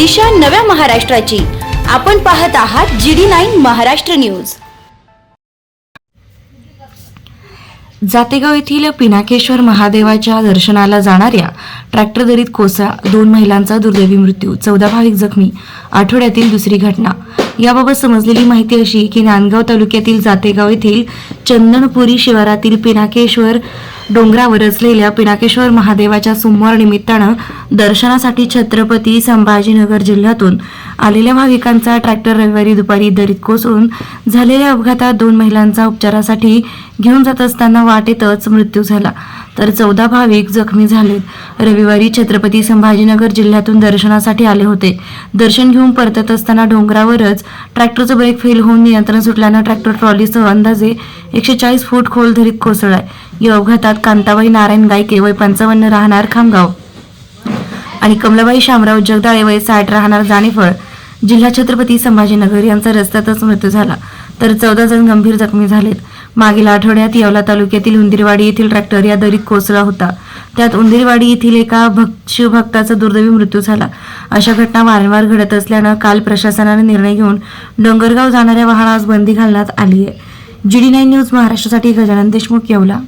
दिशा नव्या महाराष्ट्राची. आपण पाहत आहात G D nine Maharashtra news. Jategaon येथील पिनाकेश्वर महादेवाच्या दर्शनाला जाणाऱ्या ट्रॅक्टर दरीत कोसळा दोन महिलांचा दुर्दैवी मृत्यू चौदा भाविक जखमी आठवड्यातील दुसरी घटना. याबाबत समजलेली माहिती अशी की नांदगाव तालुक्यातील जातेगाव येथील चंदनपुरी शिवारातील पिनाकेश्वर डोंगरावर असलेल्या पिनाकेश्वर महादेवाच्या सोमवार निमित्तानं दर्शनासाठी छत्रपती संभाजीनगर जिल्ह्यातून आलेल्या भाविकांचा ट्रॅक्टर रविवारी दुपारी दरीत कोसळून झालेल्या अपघातात दोन महिलांचा उपचारासाठी घेऊन जात असताना वाटेतच मृत्यू झाला. तर चौदा भाविक जखमी झालेत. रविवारी छत्रपती संभाजीनगर जिल्ह्यातून दर्शनासाठी आले होते. दर्शन घेऊन परतत असताना डोंगरावरच ट्रॅक्टरचं ब्रेक फेल होऊन नियंत्रण सुटल्यानं ट्रॅक्टर ट्रॉलीसह अंदाजे एकशे चाळीस फूट खोल धरीत कोसळलाय. या अपघातात कांताबाई नारायण गायके वय पंचावन्न राहणार खामगाव. आणि कमलाबाई शामराव जगदाळे वय साठ राहणार जाणेफळ जिल्हा छत्रपती संभाजीनगर यांचा रस्त्यातच मृत्यू झाला. तर चौदा जण गंभीर जखमी झालेत. मागील आठवड्यात येवला तालुक्यातील उंदीरवाडी येथील ट्रॅक्टर या दरीत कोसळला होता. त्यात उंदीरवाडी येथील एका भक्त शिवभक्ताचा दुर्दैवी मृत्यू झाला. अशा घटना वारंवार घडत असल्यानं काल प्रशासनाने निर्णय घेऊन डोंगरगाव जाणाऱ्या वाहनास बंदी घालण्यात आली आहे. जी डी नाईन न्यूज महाराष्ट्रासाठी गजानन देशमुख येवला.